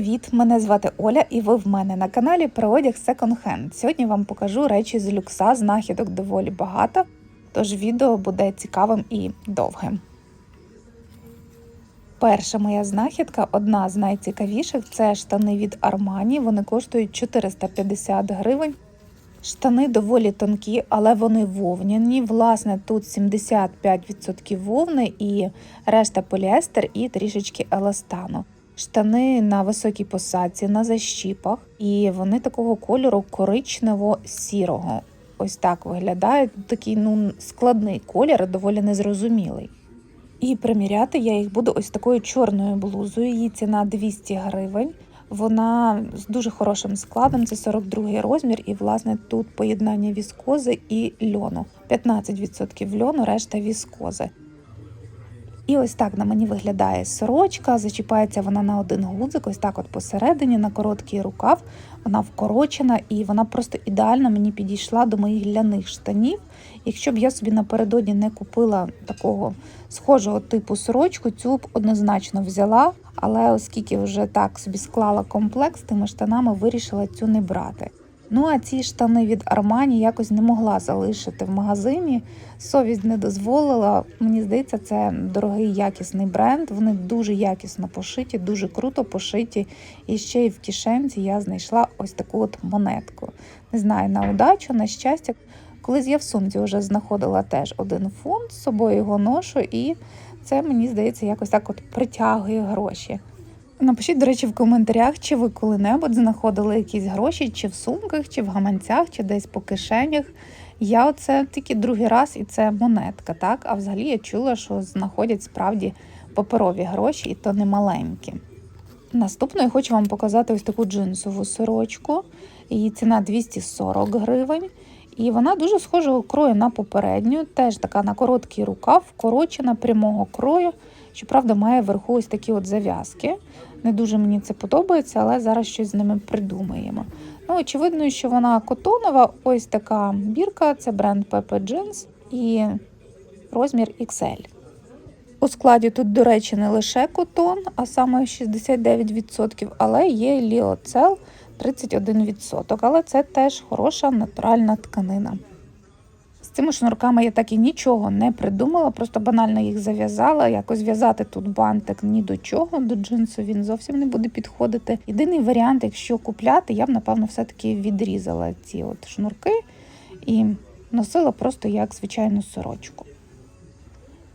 Привіт! Мене звати Оля, і ви в мене на каналі про одяг Second Hand. Сьогодні вам покажу речі з люкса, знахідок доволі багато, тож відео буде цікавим і довгим. Перша моя знахідка, одна з найцікавіших, це штани від Armani. Вони коштують 450 гривень. Штани доволі тонкі, але вони вовняні. Власне, тут 75% вовни і решта поліестер і трішечки еластану. Штани на високій посадці, на защіпах, і вони такого кольору коричнево-сірого. Ось так виглядають. Такий ну складний колір, доволі незрозумілий. І приміряти я їх буду ось такою чорною блузою. Її ціна 200 гривень. Вона з дуже хорошим складом, це 42 розмір, і власне тут поєднання віскози і льону. 15% льону, решта віскози. І ось так на мені виглядає сорочка. Зачіпається вона на один гудзик, ось так от посередині, на короткий рукав. Вона вкорочена і вона просто ідеально мені підійшла до моїх ляних штанів. Якщо б я собі напередодні не купила такого схожого типу сорочку, цю б однозначно взяла. Але оскільки вже так собі склала комплекс, тими штанами вирішила цю не брати. Ну а ці штани від Armani якось не могла залишити в магазині. Совість не дозволила. Мені здається, це дорогий якісний бренд. Вони дуже якісно пошиті, дуже круто пошиті. І ще й в кишенці я знайшла ось таку от монетку. Не знаю, на удачу, на щастя. Колись я в сумці вже знаходила теж один фунт, з собою його ношу, і це мені здається якось так от притягує гроші. Напишіть, до речі, в коментарях, чи ви коли-небудь знаходили якісь гроші, чи в сумках, чи в гаманцях, чи десь по кишенях. Я оце тільки другий раз, і це монетка, так? А взагалі я чула, що знаходять справді паперові гроші, і то не маленькі. Наступно я хочу вам показати ось таку джинсову сорочку. Її ціна 240 гривень. І вона дуже схожого крою на попередню, теж така на короткий рукав, вкорочена прямого крою. Щоправда, має вверху ось такі от зав'язки. Не дуже мені це подобається, але зараз щось з ними придумаємо. Ну, очевидно, що вона котонова, ось така бірка, це бренд Pepe Jeans і розмір XL. У складі тут, до речі, не лише котон, а саме 69%, але є ліоцел 31%. Але це теж хороша натуральна тканина. Цими шнурками я так і нічого не придумала, просто банально їх зав'язала. Якось в'язати тут бантик ні до чого, до джинсу він зовсім не буде підходити. Єдиний варіант, якщо купляти, я б, напевно, все-таки відрізала ці от шнурки і носила просто як звичайну сорочку.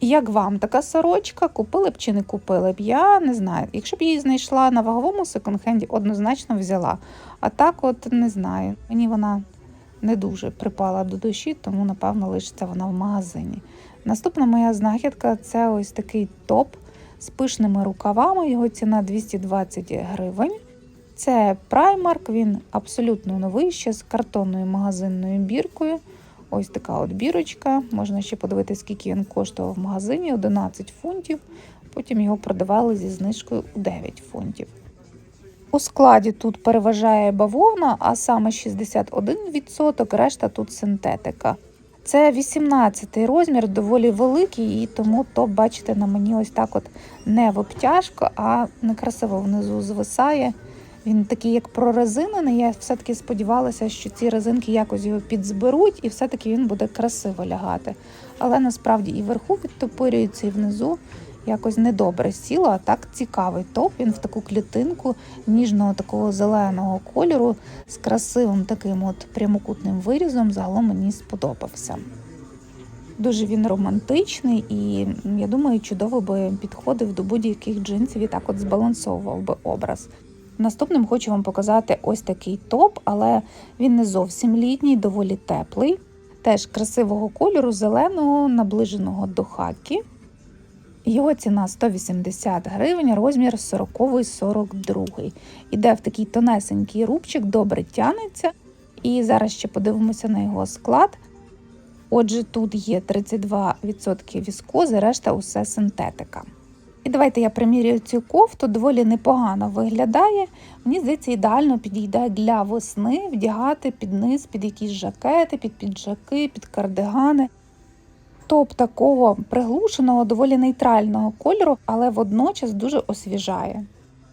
Як вам така сорочка, купили б чи не купили б? Я не знаю. Якщо б її знайшла на ваговому секонд-хенді, однозначно взяла. А так, от не знаю. Мені вона не дуже припала до душі, тому, напевно, лишиться вона в магазині. Наступна моя знахідка це ось такий топ з пишними рукавами. Його ціна 220 гривень. Це праймарк, він абсолютно новий, ще з картонною магазинною біркою. Ось така от бірочка. Можна ще подивитися, скільки він коштував в магазині 11 фунтів. Потім його продавали зі знижкою у 9 фунтів. У складі тут переважає бавовна, а саме 61%, решта тут синтетика. Це 18-й розмір, доволі великий, і тому топ, бачите, на мені ось так от не в обтяжку, а некрасиво внизу звисає. Він такий, як прорезинений. Я все-таки сподівалася, що ці резинки якось його підзберуть, і все-таки він буде красиво лягати. Але насправді і вверху відтопирюється, і внизу якось недобре сіло, а так цікавий топ. Він в таку клітинку ніжного такого зеленого кольору з красивим таким от прямокутним вирізом. Загалом мені сподобався. Дуже він романтичний і, я думаю, чудово би підходив до будь-яких джинсів і так от збалансовував би образ. Наступним хочу вам показати ось такий топ, але він не зовсім літній, доволі теплий. Теж красивого кольору, зеленого, наближеного до хакі. Його ціна 180 гривень, розмір 40-42. Іде в такий тонесенький рубчик, добре тянеться. І зараз ще подивимося на його склад. Отже, тут є 32% віскози, решта усе синтетика. І давайте я примірюю цю кофту, доволі непогано виглядає. Мені здається, ідеально підійде для весни вдягати під низ, під якісь жакети, під піджаки, під кардигани. Топ такого приглушеного, доволі нейтрального кольору, але водночас дуже освіжає.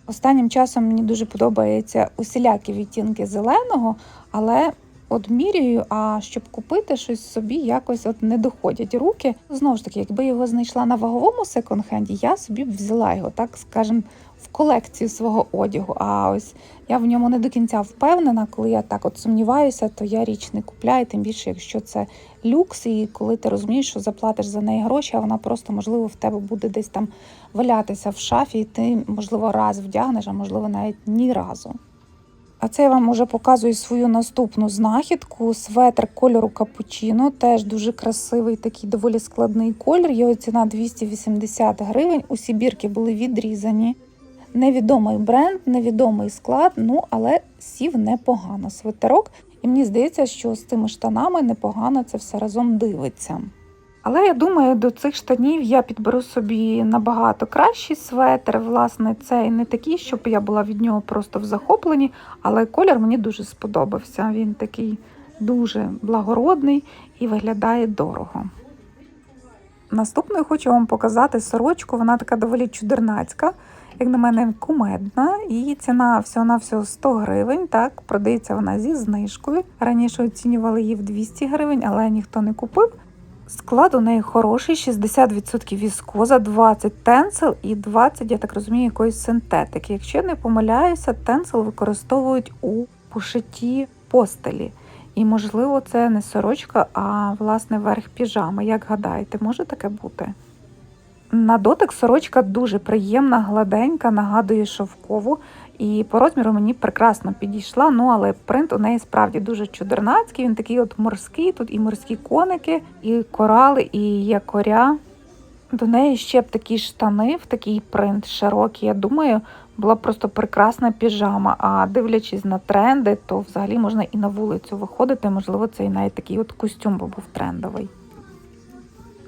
Останнім часом мені дуже подобаються усілякі відтінки зеленого, але от міряю, а щоб купити щось собі, якось от не доходять руки. Знову ж таки, якби його знайшла на ваговому секонд-хенді, я собі б взяла його, так скажем, в колекцію свого одягу. А ось я в ньому не до кінця впевнена. Коли я так от сумніваюся, то я річ не купляю, тим більше, якщо це люкс, і коли ти розумієш, що заплатиш за неї гроші, а вона просто, можливо, в тебе буде десь там валятися в шафі, і ти, можливо, раз вдягнеш, а можливо, навіть ні разу. А це я вам уже показую свою наступну знахідку. Светр кольору капучино. Теж дуже красивий, такий доволі складний колір. Його ціна 280 гривень. Усі бірки були відрізані. Невідомий бренд, невідомий склад, ну але сів непогано светерок. І мені здається, що з цими штанами непогано це все разом дивиться. Але я думаю, до цих штанів я підберу собі набагато кращий светр. Власне, цей не такий, щоб я була від нього просто в захопленні, але колір мені дуже сподобався. Він такий дуже благородний і виглядає дорого. Наступною хочу вам показати сорочку, вона така доволі чудернацька, як на мене, кумедна. Її ціна всього-навсього 100 гривень. Так, продається вона зі знижкою. Раніше оцінювали її в 200 гривень, але ніхто не купив. Склад у неї хороший, 60% віскоза, 20 тенсел і 20, я так розумію, якоїсь синтетики. Якщо не помиляюся, тенсел використовують у пошитті постелі. І, можливо, це не сорочка, а власне верх піжами. Як гадаєте, може таке бути? На дотик сорочка дуже приємна, гладенька, нагадує шовкову. І по розміру мені прекрасно підійшла. Ну але принт у неї справді дуже чудернацький. Він такий от морський. Тут і морські коники, і корали, і якоря. До неї ще б такі штани в такий принт широкий. Я думаю, була просто прекрасна піжама. А дивлячись на тренди, то взагалі можна і на вулицю виходити. Можливо, це і навіть такий от костюм би був трендовий.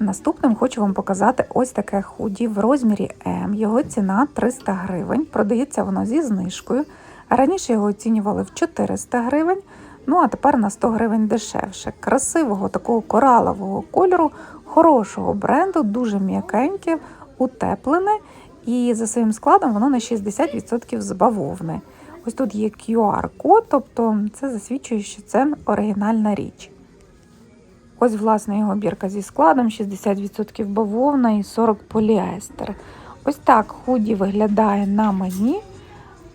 Наступним хочу вам показати ось таке худі в розмірі М. Його ціна 300 гривень. Продається воно зі знижкою. Раніше його оцінювали в 400 гривень, ну а тепер на 100 гривень дешевше. Красивого такого коралового кольору, хорошого бренду, дуже м'якеньке, утеплене. І за своїм складом воно на 60% з бавовни. Ось тут є QR-код, тобто це засвідчує, що це оригінальна річ. Ось, власне, його бірка зі складом, 60% бавовна і 40 поліестер. Ось так худі виглядає на мені.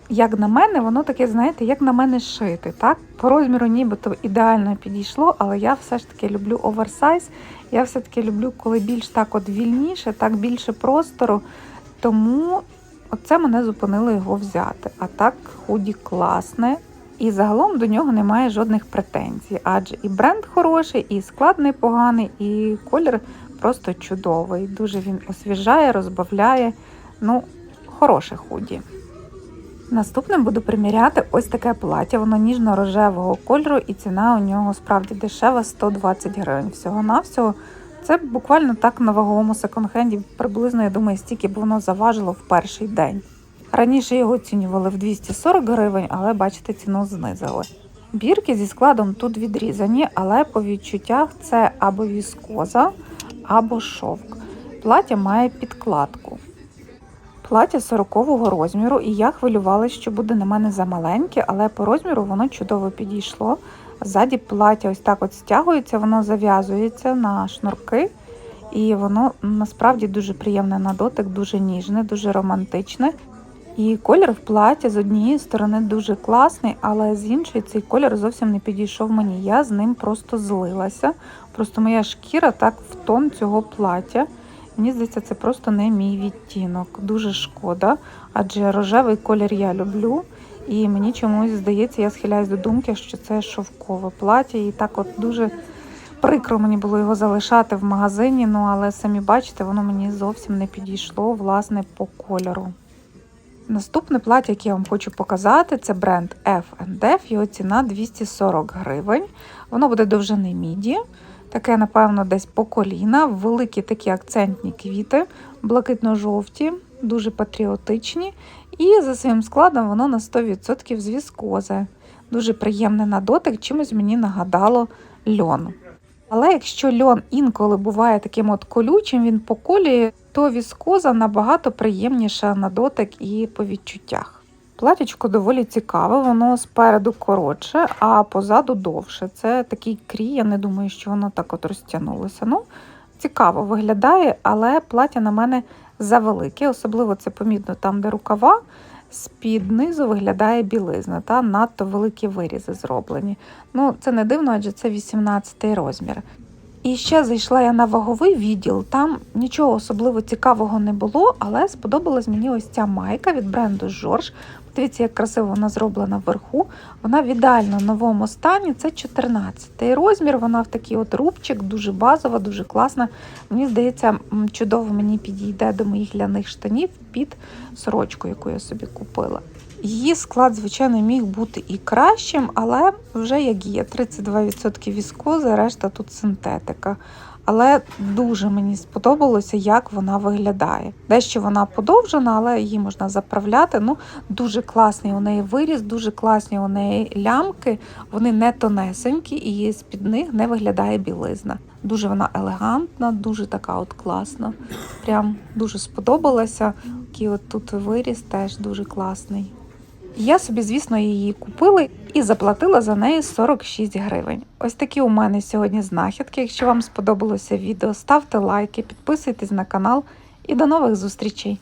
Як на мене, воно таке, знаєте, як на мене шити. Так? По розміру нібито ідеально підійшло, але я все ж таки люблю оверсайз. Я все-таки люблю, коли більш так от вільніше, так більше простору. Тому оце мене зупинило його взяти. А так худі класне. І загалом до нього немає жодних претензій, адже і бренд хороший, і склад непоганий, і колір просто чудовий. Дуже він освіжає, розбавляє. Ну, хороше худі. Наступним буду приміряти ось таке плаття. Воно ніжно-рожевого кольору, і ціна у нього справді дешева 120 гривень. Всього-навсього. Це буквально так на ваговому секонд-хенді, приблизно, я думаю, стільки б воно заважило в перший день. Раніше його оцінювали в 240 гривень, але бачите, ціну знизили. Бірки зі складом тут відрізані, але по відчуттях це або віскоза, або шовк. Плаття має підкладку. Плаття 40-го розміру, і я хвилювалася, що буде на мене замаленьке, але по розміру воно чудово підійшло. Ззаді плаття ось так от стягується, воно зав'язується на шнурки. І воно насправді дуже приємне на дотик, дуже ніжне, дуже романтичне. І колір в платі з однієї сторони дуже класний, але з іншої цей колір зовсім не підійшов мені. Я з ним просто злилася. Просто моя шкіра так в тон цього плаття. Мені здається, це просто не мій відтінок. Дуже шкода, адже рожевий колір я люблю. І мені чомусь здається, я схиляюсь до думки, що це шовкове плаття. І так от дуже прикро мені було його залишати в магазині. Ну але самі бачите, воно мені зовсім не підійшло, власне, по кольору. Наступне плаття, яке я вам хочу показати, це бренд F&F, його ціна 240 гривень. Воно буде довжини міді, таке, напевно, десь по коліна, великі такі акцентні квіти, блакитно-жовті, дуже патріотичні. І за своїм складом воно на 100% з віскози. Дуже приємне на дотик, чимось мені нагадало льон. Але якщо льон інколи буває таким от колючим, він поколює, то віскоза набагато приємніша на дотик і по відчуттях. Платічко доволі цікаве, воно спереду коротше, а позаду довше. Це такий крій, я не думаю, що воно так от розтягнулося. Ну, цікаво виглядає, але плаття на мене завелике, особливо це помітно там, де рукава. З-під низу виглядає білизна, та надто великі вирізи зроблені. Ну, це не дивно, адже це 18 розмір. І ще зайшла я на ваговий відділ. Там нічого особливо цікавого не було, але сподобалась мені ось ця майка від бренду Жорж. Дивіться, як красиво вона зроблена вверху. Вона в ідеально новому стані. Це 14 розмір. Вона в такий от рубчик, дуже базова, дуже класна. Мені здається, чудово мені підійде до моїх ляних штанів під сорочку, яку я собі купила. Її склад, звичайно, міг бути і кращим, але вже як є. 32% віскози, решта тут синтетика. Але дуже мені сподобалося, як вона виглядає. Дещо вона подовжена, але її можна заправляти. Ну, дуже класний у неї виріз, дуже класні у неї лямки. Вони не тонесенькі, і з-під них не виглядає білизна. Дуже вона елегантна, дуже така от класна. Прям дуже сподобалася. Такий от тут виріз теж дуже класний. Я собі, звісно, її купила і заплатила за неї 46 гривень. Ось такі у мене сьогодні знахідки. Якщо вам сподобалося відео, ставте лайки, підписуйтесь на канал і до нових зустрічей!